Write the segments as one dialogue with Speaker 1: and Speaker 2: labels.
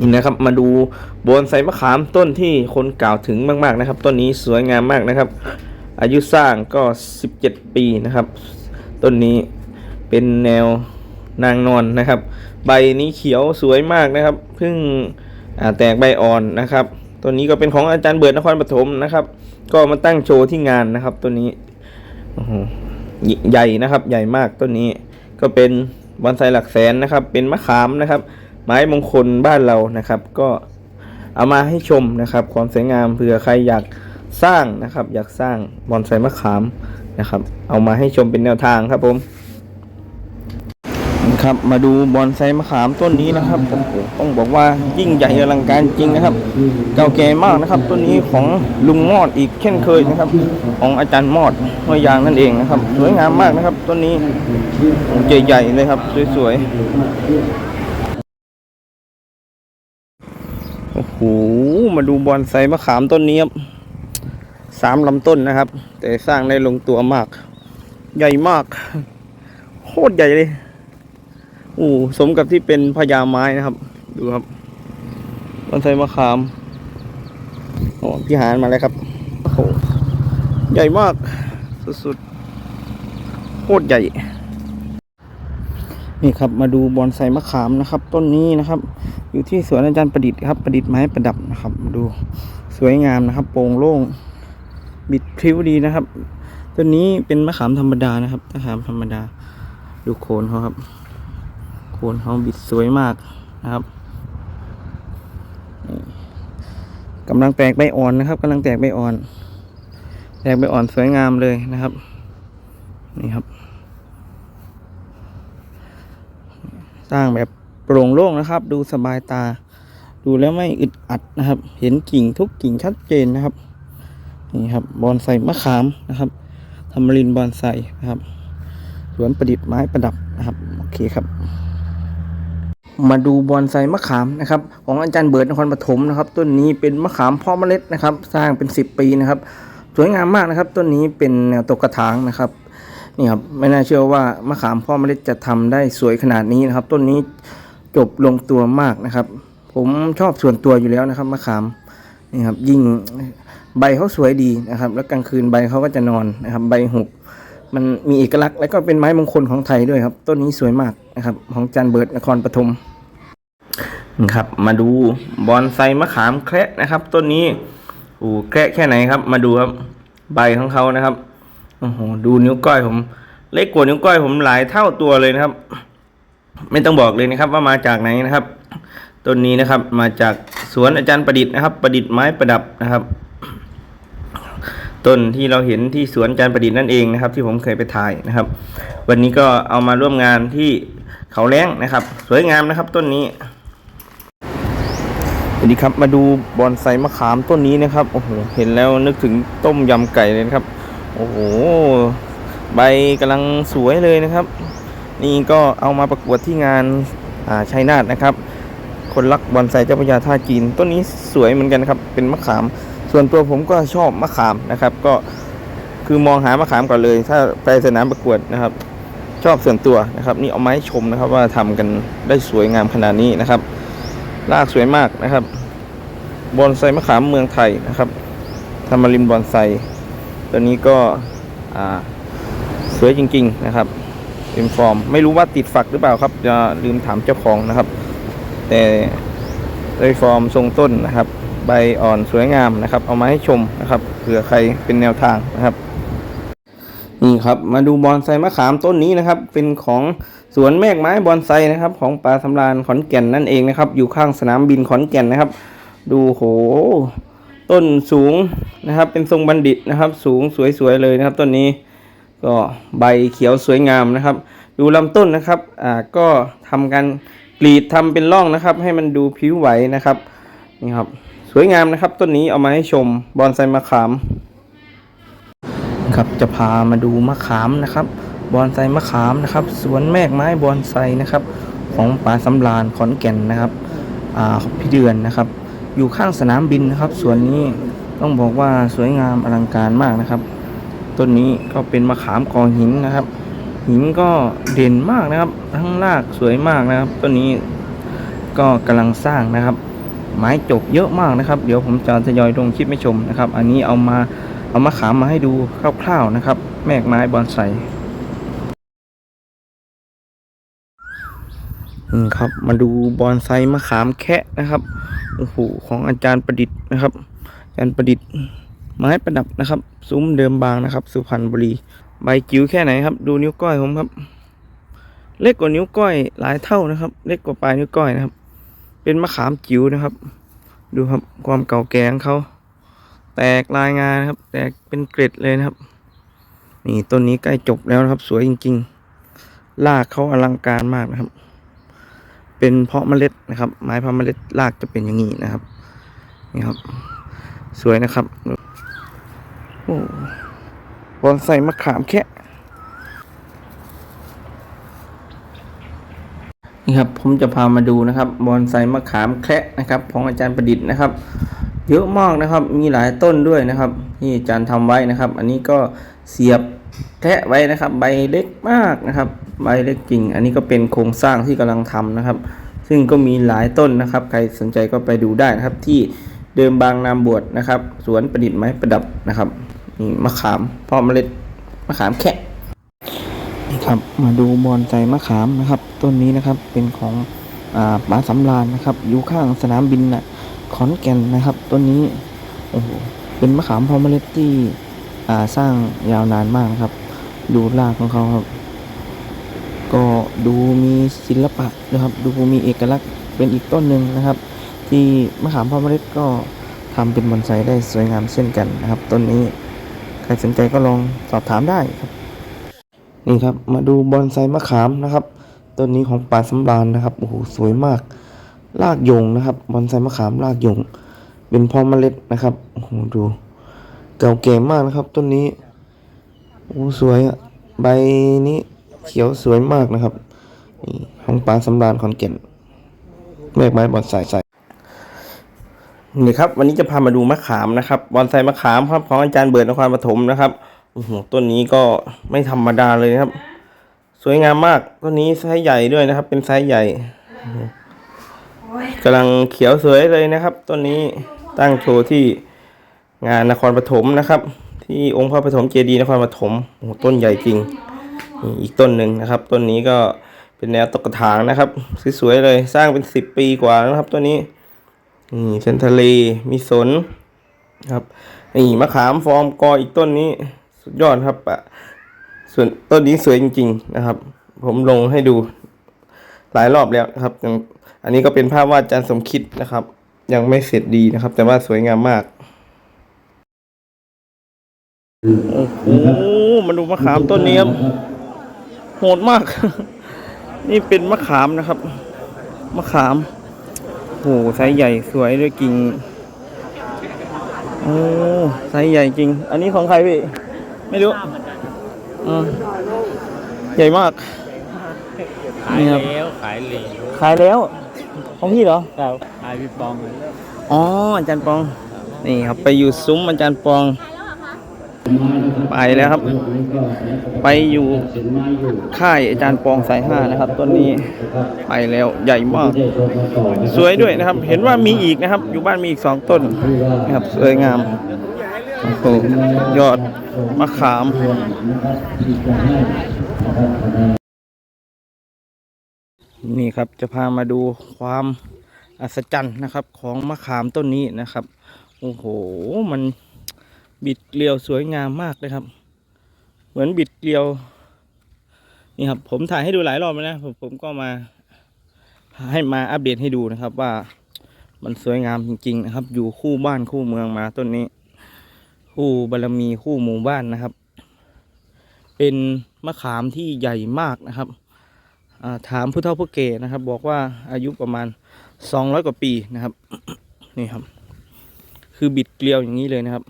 Speaker 1: นี่นะครับมาดูบอนไซมะขามต้นที่คนกล่าวถึงมากๆนะครับ ต้นนี้สวยงามมากนะครับ อายุสร้างก็ 17 ปีนะครับ ต้นนี้เป็นแนวนางนอนนะครับ ใบนี้เขียวสวยมากนะครับเพิ่งแตกใบอ่อนนะครับต้นนี้ก็เป็นของอาจารย์เบิร์ดนครปฐมนะครับ ก็มาตั้งโชว์ที่งานนะครับต้นนี้ใหญ่นะครับใหญ่มากต้นนี้ก็เป็นบอนไซหลักแสนนะครับ เป็นมะขามนะครับ ไม้มงคลบ้านเรานะครับ ก็เอามาให้ชมนะครับ ความสวยงามเผื่อใครอยากสร้างนะครับ อยากสร้างบอนไซมะขามนะครับ เอามาให้ชมเป็นแนวทางครับผมครับมาดูบอนไซมะขามต้นนี้นะครับโอ้โหต้องบอกว่ายิ่งใหญ่อลังการจริงนะครับ เก่าแก่มากนะครับ ต้นนี้ของลุงมอดอีกเช่นเคยนะครับ ของอาจารย์มอดห้วยยางนั่นเองนะครับ สวยงามมากนะครับ ต้นนี้ใหญ่ๆเลยครับ สวยๆ มาดูบอนไซมะขามต้นนี้ครับสามลำต้นนะครับ แต่สร้างได้ลงตัวมาก ใหญ่มาก โคตรใหญ่เลยโอ้สมกับที่เป็นพญาไม้นะครับ ดูครับ บอนไซมะขามโอ้พี่หานมาแล้วครับโอ้โหใหญ่มาก สุดๆโคตรใหญ่ นี่ครับ มาดูบอนไซมะขามนะครับ ต้นนี้นะครับ อยู่ที่สวนอาจารย์ประดิษฐ์ครับ ประดิษฐ์ไม้ประดับนะครับ ดูสวยงามนะครับ โปร่งโล่ง บิดพริ้วดีนะครับต้นนี้เป็นมะขามธรรมดานะครับมะขามธรรมดา ดูโคนเขาครับ โคนเขาบิดสวยมากนะครับกำลังแตกใบอ่อนนะครับกำลังแตกใบอ่อน แตกใบอ่อนสวยงามเลยนะครับ นี่ครับ สร้างแบบ โปร่งโล่งนะครับ ดูสบายตา ดูแล้วไม่อึดอัดนะครับ เห็นกิ่งทุกกิ่งชัดเจนนะครับ นี่ครับบอนไซมะขามนะครับทำรินบอนไซนะครับสวนประดิษฐ์ไม้ประดับนะครับโอเคครับมาดูบอนไซมะขามนะครับของอาจารย์เบิร์ดนครปฐมนะครับ ต้นนี้เป็นมะขามพาะเมล็ดนะครับ สร้างเป็น 10 ปีนะครับ สวยงามมากนะครับ ต้นนี้เป็นแนวตกกระถางนะครับนี่ครับไม่น่าเชื่อว่ามะขามพ่อเมล็ดจะทำได้สวยขนาดนี้นะครับ ต้นนี้ จบลงตัวมากนะครับ ผมชอบส่วนตัวอยู่แล้วนะครับมะขามนี่ครับยิ่งใบเขาสวยดีนะครับ แล้วกลางคืนใบเขาก็จะนอนนะครับ ใบหุบมันมีเอกลักษณ์และก็เป็นไม้มงคลของไทยด้วยครับ ต้นนี้สวยมากนะครับ ของจันเบิร์ดนครปฐมครับ มาดูบอนไซมะขามแคระนะครับ ต้นนี้โอ้แคระแค่ไหนครับ มาดูครับ ใบของเขานะครับโอ้โหดูนิ้วก้อยผม เล็กกว่านิ้วก้อยผมหลายเท่าตัวเลยนะครับ ไม่ต้องบอกเลยนะครับว่ามาจากไหนนะครับต้นนี้นะครับมาจากสวนอาจารย์ประดิษฐ์นะครับ ประดิษฐ์ไม้ประดับนะครับ ต้นที่เราเห็นที่สวนอาจารย์ประดิษฐ์นั่นเองนะครับ ที่ผมเคยไปถ่ายนะครับ วันนี้ก็เอามาร่วมงานที่เขาแล้งนะครับ สวยงามนะครับต้นนี้สวัสดีครับมาดูบอนไซมะขามต้นนี้นะครับโอ้โหเห็นแล้วนึกถึงต้มยำไก่เลยนะครับ โอ้โหใบกำลังสวยเลยนะครับ นี่ก็เอามาประกวดที่งานาชัยนาทนะครับ คนรักบอนไซเจ้าพระยาท่าจีนต้นนี้สวยเหมือนกันครับ เป็นมะขาม ส่วนตัวผมก็ชอบมะขามนะครับ ก็คือมองหามะขามก่อนเลย ถ้าไปสนามประกวดนะครับ ชอบส่วนตัวนะครับ นี่เอาไม้ชมนะครับ ว่าทำกันได้สวยงามขนาดนี้นะครับรากสวยมากนะครับ บอนไซมะขามเมืองไทยนะครับธรรมรินบอนไซตัวนี้ก็สวยจริง ๆ นะครับ เป็นฟอร์มไม่รู้ว่าติดฝักหรือเปล่าครับจะลืมถามเจ้าของนะครับ แต่ได้ฟอร์มทรงต้นนะครับ ใบอ่อนสวยงามนะครับ เอามาให้ชมนะครับเผื่อใครเป็นแนวทางนะครับนี่ครับมาดูบอนไซมะขามต้นนี้นะครับ เป็นของสวนแมกไม้บอนไซนะครับ ของปลาสำราญขอนแก่นนั่นเองนะครับ อยู่ข้างสนามบินขอนแก่นนะครับ ดูโห ต้นสูงนะครับ เป็นทรงบัณฑิตนะครับ สูงสวยๆเลยนะครับต้นนี้ ก็ใบเขียวสวยงามนะครับ ดูลำต้นนะครับอ่าก็ทำการกรีดทำเป็นร่องนะครับ ให้มันดูผิวไหวนะครับนี่ครับสวยงามนะครับ ต้นนี้เอามาให้ชมบอนไซมะขามครับจะพามาดูมะขามนะครับบอนไซมะขามนะครับสวนแมกไม้บอนไซนะครับ ของป่าสำราญขอนแก่นนะครับอ่าพี่เดือนนะครับ อยู่ข้างสนามบินนะครับสวนนี้ต้องบอกว่าสวยงามอลังการมากนะครับ ต้นนี้ก็เป็นมะขามกอหินนะครับ หินก็เด่นมากนะครับ ทั้งรากสวยมากนะครับ ต้นนี้ก็กำลังสร้างนะครับ ไม้จกเยอะมากนะครับ เดี๋ยวผมจะทยอยลงคลิปให้ชมนะครับ อันนี้เอามาเอามาขามมาให้ดูคร่าวๆนะครับ แมกไม้บอนไซอืมครับมาดูบอนไซมะขามแคะนะครับโอ้โหของอาจารย์ประดิษฐ์นะครับ อาจารย์ประดิษฐ์ ไม้ประดับนะครับ ซุ้มเดิมบางนะครับ สุพรรณบุรี ใบจิ๋วแค่ไหนครับ ดูนิ้วก้อยผมครับ เล็กกว่านิ้วก้อยหลายเท่านะครับ เล็กกว่าปลายนิ้วก้อยนะครับ เป็นมะขามจิ๋วนะครับ ดูครับความเก่าแก่ของเขา แตกลายงานนะครับ แตกเป็นเกล็ดเลยนะครับ นี่ต้นนี้ใกล้จบแล้วนะครับ สวยจริงๆ รากเขาอลังการมากนะครับ เป็นเพาะเมล็ดนะครับ ไม้เพาะเมล็ดรากจะเป็นอย่างนี้นะครับ นี่ครับ สวยนะครับ บอนไซมะขามแค่นี่ครับผมจะพามาดูนะครับบอนไซมะขามแคระนะครับ ของอาจารย์ประดิษฐ์นะครับ เยอะมากนะครับมีหลายต้นด้วยนะครับที่อาจารย์ทำไว้นะครับ อันนี้ก็เสียบแคระไว้นะครับ ใบเล็กมากนะครับ ใบเล็กจริง อันนี้ก็เป็นโครงสร้างที่กำลังทำนะครับ ซึ่งก็มีหลายต้นนะครับ ใครสนใจก็ไปดูได้นะครับที่เดิมบางนามบวชนะครับ สวนประดิษฐ์ไม้ประดับนะครับ นี่มะขามพาะเมล็ดมะขามแคะนี่ครับมาดูบอนไซมะขามนะครับ ต้นนี้นะครับเป็นของอ่าป๋าสำรานนะครับ อยู่ข้างสนามบินนะขอนแก่นนะครับต้นนี้โอ้โหเป็นมะขามพอเมล็ดที่อ่าสร้างยาวนานมากครับ ดูรากของเขาครับ ก็ดูมีศิลปะนะครับ ดูมีเอกลักษณ์เป็นอีกต้นหนึ่งนะครับ ที่มะขามพอเมล็ดก็ทำเป็นบอนไซได้สวยงามเช่นกันนะครับ ต้นนี้ ใครสนใจก็ลองสอบถามได้ครับ นี่ครับมาดูบอนไซมะขามนะครับต้นนี้ของป่าสำราญนะครับโอ้โหสวยมากรากโยงนะครับบอนไซมะขามรากโยง เป็นพอเมล็ดนะครับโอ้โหดู เก่าแก่มากนะครับต้นนี้โอ้สวยอะใบนี้เขียวสวยมากนะครับนี่ของป่าสำราญขอนแก่นแมกไม้บอนไซใส นี่ครับวันนี้จะพามาดูมะขามนะครับบอนไซมะขามครับของอาจารย์เบิร์ดนครปฐมนะครับโอ้โหต้นนี้ก็ไม่ธรรมดาเลยนะครับ สวยงามมากต้นนี้ไซส์ใหญ่ด้วยนะครับ เป็นไซส์ใหญ่กำลังเขียวสวยเลยนะครับต้นนี้ตั้งโชว์ที่งานนครปฐมนะครับ ที่องค์พระปฐมเจดีย์นครปฐมโอ้โหต้นใหญ่จริงนี่อีกต้นหนึ่งนะครับ ต้นนี้ก็เป็นแนวตกกระถางนะครับสวยๆเลยสร้างเป็นสิบปีกว่าแล้วนะครับต้นนี้ นี่เซนทะเลมีสนครับนี่มะขามฟอร์มกออีกต้นนี้สุดยอดครับอะส่วนต้นนี้สวยจริง ๆ นะครับ ผมลงให้ดูหลายรอบแล้วครับยังอันนี้ก็เป็นภาพวาดอาจารย์สมคิดนะครับ ยังไม่เสร็จดีนะครับ แต่ว่าสวยงามมากโอ้โหมาดูมะขามต้นนี้ครับโหดมาก นี่เป็นมะขามนะครับ มะขาม หไซส์ใหญ่สวยด้วยกิ่งโอ้ไซส์ใหญ่จริง อันนี้ของใครพี่ ไม่รู้อืมใหญ่มาก
Speaker 2: ขาย
Speaker 1: นี่ครับ
Speaker 2: แล้วขายเหลว
Speaker 1: ขายแล้ว ของพี่เหรอ
Speaker 2: ครับขายพี่ปอง
Speaker 1: อ๋ออาจารย์ปอง นี่ครับไปอยู่ซุ้มอาจารย์ปอง ไปแล้วครับ ไปอยู่ค่ายอาจารย์ปองสายห้านะครับต้นนี้ไปแล้วใหญ่มาก สวยด้วยนะครับ เห็นว่ามีอีกนะครับ อยู่บ้านมีอีกสองต้นนะครับสวยงามโอ้โหยอดมะขามนี่ครับจะพามาดูความอัศจรรย์นะครับ ของมะขามต้นนี้นะครับ โอ้โหมัน บิดเกลียวสวยงามมากเลยครับ เหมือนบิดเกลียว นี่ครับ ผมถ่ายให้ดูหลายรอบแล้วนะผมผมก็มา ให้มาอัปเดตให้ดูนะครับ ว่ามันสวยงามจริง ๆ นะครับ อยู่คู่บ้านคู่เมืองมาต้นนี้ คู่บารมีคู่หมู่บ้านนะครับ เป็นมะขามที่ใหญ่มากนะครับาถามผู้เฒ่าผู้แก่นะครับ บอกว่าอายุประมาณสองร้อยกว่าปีนะครับ นี่ครับ คือบิดเกลียวอย่างนี้เลยนะครับ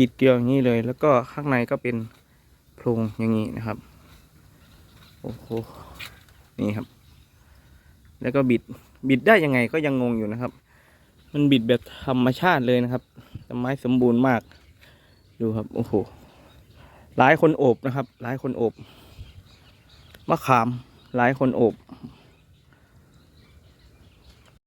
Speaker 1: บิดเกลียวอย่างนี้เลย แล้วก็ข้างในก็เป็นโพรงอย่างนี้นะครับ โอ้โห นี่ครับ แล้วก็บิด บิดได้ยังไงก็ยังงงอยู่นะครับ มันบิดแบบธรรมชาติเลยนะครับต้นไม้สมบูรณ์มาก ดูครับ โอ้โห หลายคนโอบนะครับ หลายคนโอบ มะขาม หลายคนโอบ